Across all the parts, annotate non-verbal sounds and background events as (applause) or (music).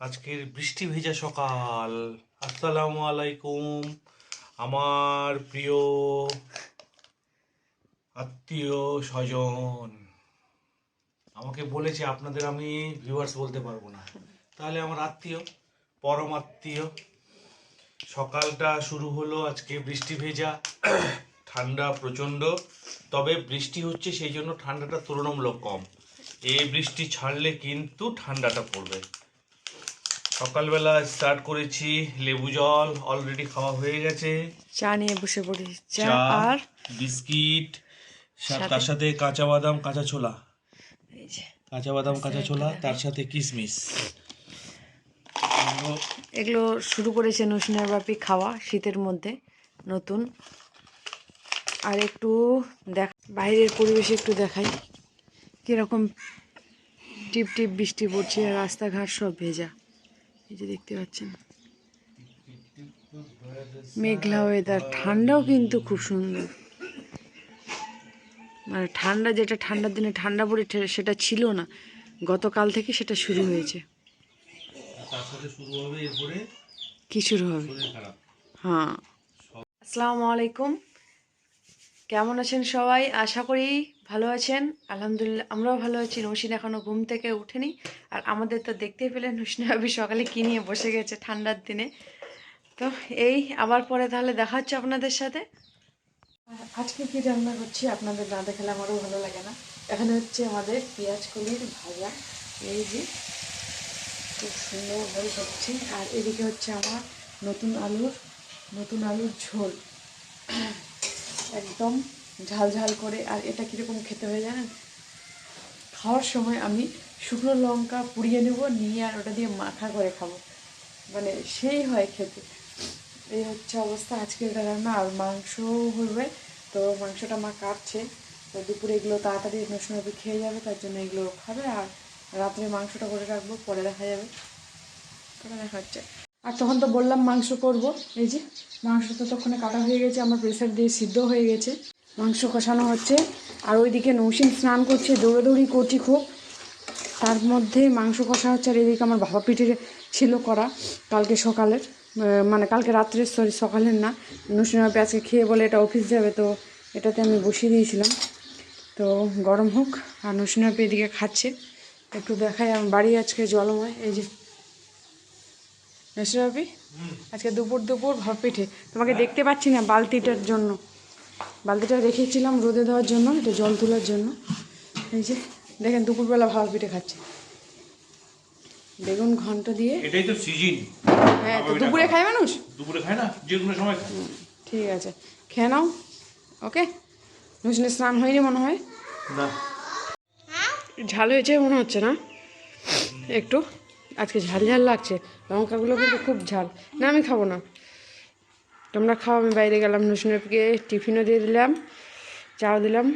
আজকের বৃষ্টি ভেজা সকাল। আসসালামু আলাইকুম। আমার প্রিয় আত্মীয় স্বজন। আমাকে বলেছে, আপনাদের আমি ভিউয়ার্স বলতে পারব না। তাহলে আমার আত্মীয়, পরম আত্মীয়, সকালটা শুরু হলো আজকে বৃষ্টি ভেজা। ঠান্ডা প্রচণ্ড। তবে বৃষ্টি হচ্ছে, সেই জন্য ঠান্ডাটা তুলনামূলক কম। এই বৃষ্টি ছাড়লে কিন্তু ঠান্ডাটা পড়বে। সকালবেলা স্টার্ট করেছি লেবু জল অলরেডি খাওয়া হয়ে গেছে। চা নিয়ে বসে পড়ি চা আর? বিস্কিট তার সাথে কাঁচা বাদাম কাঁচা ছোলা। কাঁচা বাদাম কাঁচা ছোলা তার সাথে কিশমিশ এগুলো এগুলো শুরু করেছে নসিনার বাপি খাওয়া শীতের মধ্যে নতুন। আর একটু দেখ বাইরের পরিবেশ একটু দেখাই। কীরকম টিপ টিপ বৃষ্টি পড়ছে রাস্তাঘাট সব ভেজা। এই যে দেখতে পাচ্ছেন। মেঘলা ওয়েদার ঠান্ডাও কিন্তু খুব সুন্দর। মানে ঠান্ডা যেটা ঠান্ডার দিনে ঠান্ডা পড়ে সেটা ছিল না। গতকাল থেকে সেটা শুরু হয়েছে। কি শুরু হবে? হ্যাঁ। আসসালামু আলাইকুম। কেমন আছেন সবাই? আশা করি ভালো আছেন? আলহামদুলিল্লাহ, আমরাও ভালো আছি। নৌসিন এখনও ঘুম থেকে উঠেনি আর আমাদের তো দেখতেই পেলেন নৌসিন ভাবি সকালে কি নিয়ে বসে গেছে ঠান্ডার দিনে। তো এই, আবার পরে তাহলে দেখা হচ্ছে আপনাদের সাথে। আজকে কি রান্না করছি আপনাদের না দেখালে আমারও ভালো লাগে না। এখানে হচ্ছে আমাদের পেঁয়াজ কলির ভাজা। এই যে, খুব সুন্দর ভাবে হচ্ছে। আর এদিকে হচ্ছে আমার নতুন আলুর নতুন আলুর ঝোল। একদম ঝাল ঝাল করে, আর এটা কীরকম খেতে হয় জানেন? খাওয়ার সময় আমি শুকনো লঙ্কা পুড়িয়ে নেব, নিয়ে আর ওটা দিয়ে মাখা করে খাব। মানে সেই হয় খেতে। এই হচ্ছে অবস্থা। আজকে এটা রান্না, আর মাংসও হবে তো মাংসটা মা কাটছে। তো দুপুরে এগুলো তাড়াতাড়ি নসময় খেয়ে যাবে, তার জন্য এগুলো খাবে। আর রাত্রে মাংসটা করে রাখব, পরে দেখা যাবে। পরে দেখা হচ্ছে। আর তখন তো বললাম মাংস করব। এই যে, মাংস তো তখন কাটা হয়ে গেছে, আমার প্রেসার দিয়ে সিদ্ধ হয়ে গেছে। মাংস কষানো হচ্ছে। আর ওইদিকে নৌসিন স্নান করছে দৌড়াদৌড়ি করছি খুব। তার মধ্যে মাংস কষা হচ্ছে আর এদিকে আমার ভাপা পিঠে ছিল করা কালকে সকালের। মানে কালকে রাত্রে সরি সকালের না। নসিমা পেঁয়াজকে খেয়ে বলে এটা অফিস যাবে তো এটাতে আমি বসিয়ে দিয়েছিলাম। তো গরম হোক আর নসিমা এদিকে খাচ্ছে। একটু দেখাই আমার বাড়ি আজকে জলময় এই যে। নসিমা আজকে দুপুর দুপুর ভাপ পিঠে। তোমাকে দেখতে পাচ্ছি না বালতিটার জন্য। বালতিটা রেখেছিলাম রোদে দেওয়ার জন্য এটা জল তোলার জন্য। এই যে দেখেন দুপুরবেলা ভাপা পিঠে খাচ্ছে। বেগুন ঘন্ট দিয়ে। এটাই তো সিজন হ্যাঁ তো দুপুরে খায় মানুষ? দুপুরে খায় না যে কোনো সময় খায়। ঠিক আছে। খেয়ে নাও ওকে? নুসনে স্নান হয়নি মনে হয়? না। ঝাল হয়েছে মনে হচ্ছে না? একটু আজকে ঝাল ঝাল লাগছে। লঙ্কাগুলো কিন্তু খুব ঝাল। না আমি খাব না। তোমরা খাও আমি বাইরে গেলাম নুসিনকে টিফিনও দিয়ে দিলাম চাও দিলাম।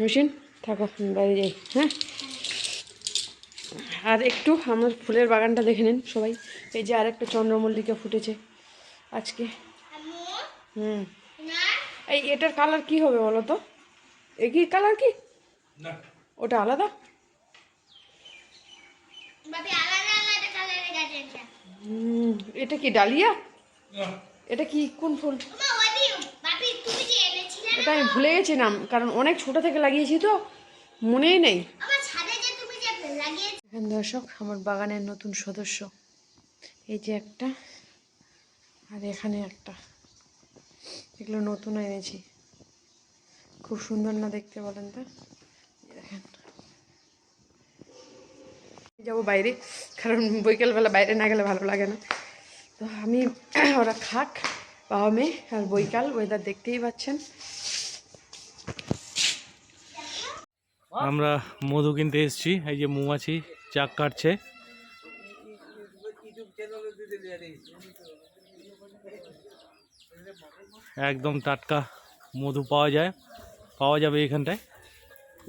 নুসিন থাকো বাইরে যাই হ্যাঁ? আর একটু আমার ফুলের বাগানটা দেখে নিন সবাই। এই যে আরেকটা চন্দ্রমল্লিকা ফুটেছে আজকে। হুম। এই এটার কালার কি হবে বলো তো? এ কি কালার কি? ওটা আলাদা? বাপি আলাদা আলাদা কালারের গাছ আছে হুম, এটা কি ডালিয়া। এটা কি? কোন ফুল মা ওদি বাপি তুমি যে এনেছিলে এটা আমি ভুলে গেছিলাম কারণ অনেক ছোট থেকে লাগিয়েছি তো মনেই নেই। আমার ছাদে যে তুমি যে লাগিয়েছিলে এখন দর্শক আমার বাগানের নতুন সদস্য। এই যে একটা আর এখানে একটা। এগুলো নতুন এনেছি। খুব সুন্দর না দেখতে বলেন তো? দেখেন। যাব বাইরে কারণ বৈকালবেলা বাইরে না গেলে ভালো লাগে না। তো আমি (clears throat) ওরা খাক, বাবা মেয়ে আর বৈকাল ওয়েদার দেখতেই পাচ্ছেন। আমরা মধু কিনতে এসেছি, এই যে মৌমাছি, চাক কাটছে। একদম টাটকা মধু পাওয়া যায়, পাওয়া যাবে এখানটায়।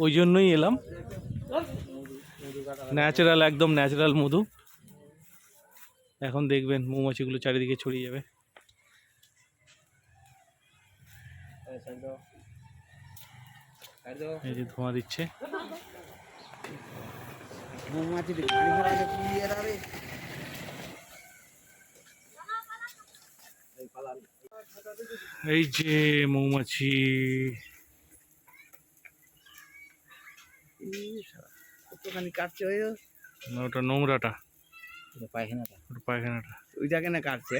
ওই জন্যই এলাম। ন্যাচারাল একদম ন্যাচারাল মধু। এখন দেখবেন মৌমাছিগুলো চারিদিকে ছড়িয়ে যাবে। এই যে ধোঁয়া দিচ্ছে। এই যে মৌমাছি। কতখানি কাটছে ওটা নোংরাটা। পায়খানাটা। ওটা পায়খানাটা। ওইটাকে না কাটছে।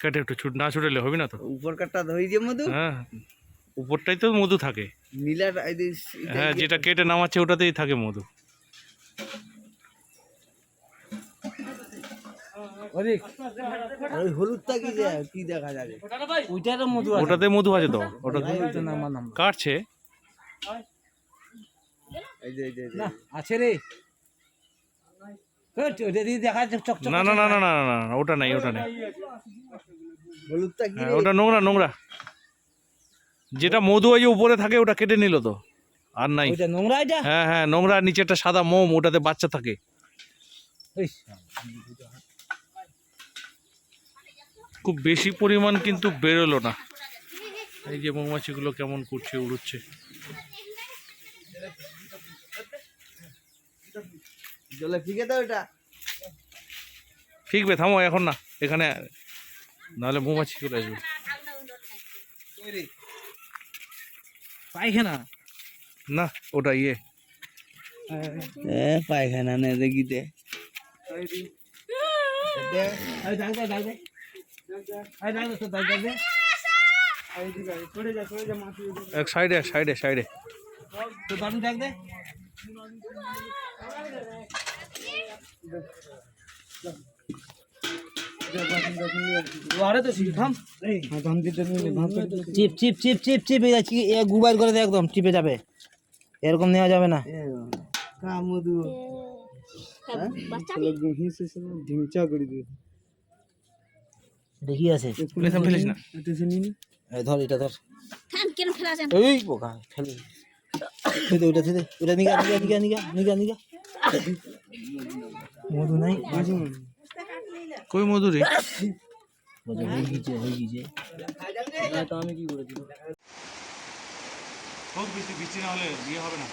কেটে একটু ছুট না ছুটালে হবে না তো? উপর কাটটা ধরি যে মধু। হ্যাঁ। উপরটাই তো মধু থাকে। হ্যাঁ যেটা কেটে নামাচ্ছে ওটাতেই থাকে মধু। আর ওই হলুদটা কি যে কি দেখা যাবে? ওইটারও মধু ওটাতে মধু আছে তো? ওটা আছে না নাম কাটছে। এই যে এই যে এই যে। না আছে রে। দেখা না না না না না না না, ওটা নাই ওটা নাই। হলুদটা কি হ্যাঁ রে? ওটা নোংরা নোংরা। যেটা মধু ওই যে উপরে থাকে ওটা কেটে নিল তো। আর নাই। নোংরা এটা? হ্যাঁ হ্যাঁ নোংরা নিচে একটা সাদা মোম ওটাতে বাচ্চা থাকে। খুব বেশি পরিমাণ কিন্তু বেরোলো না। এই যে মৌমাছিগুলো কেমন করছে উড়ুচ্ছে। জলে ফিকে দাও এটা। ফিকবে থামো এখন না এখানে নাহলে মৌমাছি চলে আসবে। পায়খানা? না ওটা ইয়ে। এ পায়খানা নে দেখিতে এক সাইডে সাইডে সাইডে। তো দাদু ডাক দে। আরে তো শিখাম চিপ চিপ চিপ চিপ চিপ এই যাচ্ছি এ গুবাইল করে দে একদম চিপে যাবে এরকম নেওয়া যাবে না কা মধু দেখি আছে ফেলিস না ফেলিস না এই ধর এটা ধর এই বোকা ফেলে দে ওটা দে ওটা নিগা নিগা নিগা নিগা নিগা নিগা মধু নাই? কই হয়ে গিয়েছে হয়ে গিয়েছে তো আমি কি করে দিব খুব বৃষ্টি বৃষ্টি না হলে বিয়ে হবে না।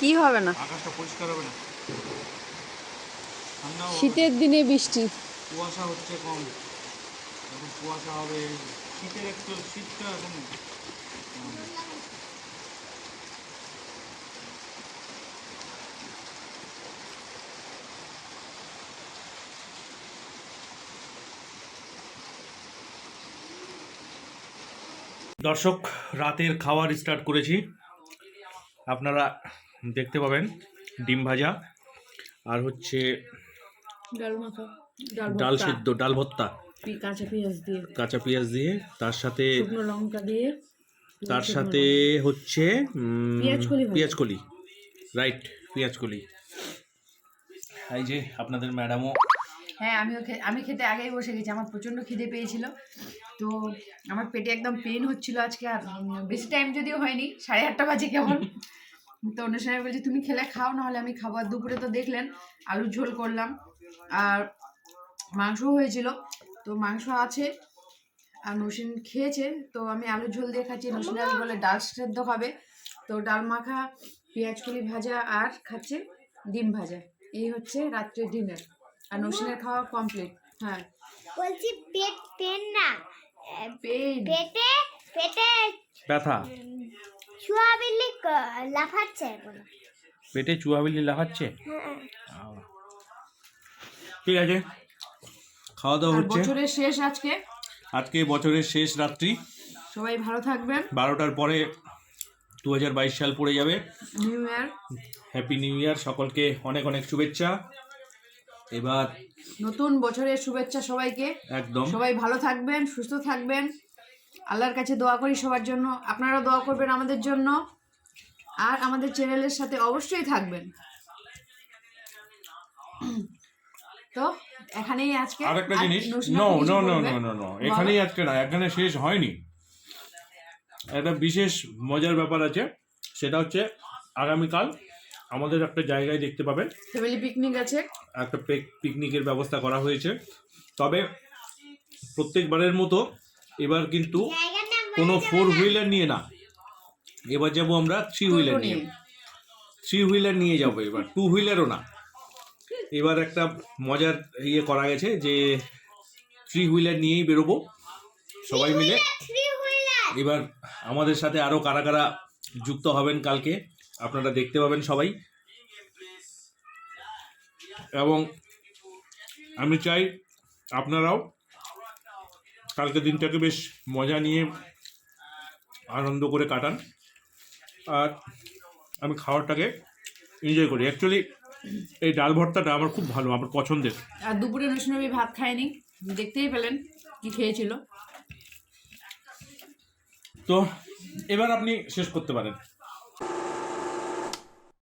কি হবে না? আকাশটা পরিষ্কার হবে না। শীতের দিনে বৃষ্টি। কুয়াশা হচ্ছে কম। এখন কুয়াশা হবে। শীতের একটু শীতটা এখন দর্শক রাতের খাবার স্টার্ট করেছি। আপনারা দেখতে পাবেন ডিম ভাজা আর হচ্ছে ডাল সিদ্ধ ডাল ভর্তা। কাঁচা পেঁয়াজ দিয়ে। কাঁচা পেঁয়াজ দিয়ে তার সাথে লঙ্কা দিয়ে। তার সাথে হচ্ছে ভাজা। পেঁয়াজকলি রাইট পেঁয়াজকলি এই যে আপনাদের ম্যাডামও হ্যাঁ আমিও আমি খেতে আগেই বসে গেছি, আমার প্রচণ্ড খিদে পেয়েছিল। তো আমার পেটে একদম পেন হচ্ছিল আজকে আর বেশি টাইম যদিও হয়নি, সাড়ে আটটা বাজে কেমন তো অনুষ্ঠানে বলছি, তুমি খেলে খাও, নাহলে আমি খাবার দুপুরে তো দেখলেন আলুর ঝোল করলাম। আর মাংসও হয়েছিল, তো মাংস আছে, আর নসিন খেয়েছে, তো আমি আলুর ঝোল দিয়ে খাচ্ছি। নসিন আলু বলে ডাল সেদ্ধ খাবে। তো ডাল মাখা পেঁয়াজকলি ভাজা আর খাচ্ছে ডিম ভাজা। এই হচ্ছে রাত্রের ডিনার আর নসিনের খাওয়া কমপ্লিট হ্যাঁ। বলছি পেট পেন না পেন। পেটে পেটে ব্যথা। চুয়াবিল্লি লাফাচ্ছে এখন। পেটে চুয়াবিলি লাফাচ্ছে? হ্যাঁ। ঠিক আছে খাওয়া দাওয়া হচ্ছে। বছরের শেষ আজকে। আজকে বছরের শেষ রাত্রি। সবাই ভালো থাকবেন। বারোটার পরে দু হাজার বাইশ সাল পড়ে যাবে। New year happy new year সকলকে অনেক অনেক শুভেচ্ছা। এবার নতুন বছরের শুভেচ্ছা সবাইকে। একদম। সবাই ভালো থাকবেন সুস্থ থাকবেন। আল্লাহর কাছে দোয়া করি সবার জন্য। আপনারা দোয়া করবেন আমাদের জন্য। আর আমাদের চ্যানেলের সাথে অবশ্যই থাকবেন। তো এখানেই আজকে। আরেকটা আর জিনিস no no no? No no no এখানেই আজকে না এখানে শেষ হয়নি। একটা বিশেষ মজার ব্যাপার আছে। সেটা হচ্ছে আগামীকাল আমাদের একটা জায়গায় দেখতে পাবেন। ফ্যামিলি পিকনিক আছে। একটা পিক- পিকনিকের ব্যবস্থা করা হয়েছে। তবে প্রত্যেকবারের মতো এবার কিন্তু কোনো ফোর হুইলার নিয়ে না। এবার যাব আমরা থ্রি হুইলার নিয়ে। নিয়ে। থ্রি হুইলার নিয়ে যাব এবার। টু হুইলারও না। এবার একটা মজার ইয়ে করা গেছে যে থ্রি হুইলার নিয়েই বেরোবো। সবাই মিলে। এবার আমাদের সাথে আরও কারা কারা যুক্ত হবেন কালকে আপনারা দেখতে পাবেন সবাই। এবং আমি চাই আপনারাও কালকে দিনটাকে বেশ মজা নিয়ে আনন্দ করে কাটান। আর আমি খাবারটাকে এনজয় করি। অ্যাকচুয়ালি এই ডাল ভর্তাটা আমার খুব ভালো আমার পছন্দের। আর দুপুরে নৈষ্ণবী ভাত খায়নি। দেখতেই পেলেন কি খেয়েছিল। তো এবার আপনি শেষ করতে পারেন।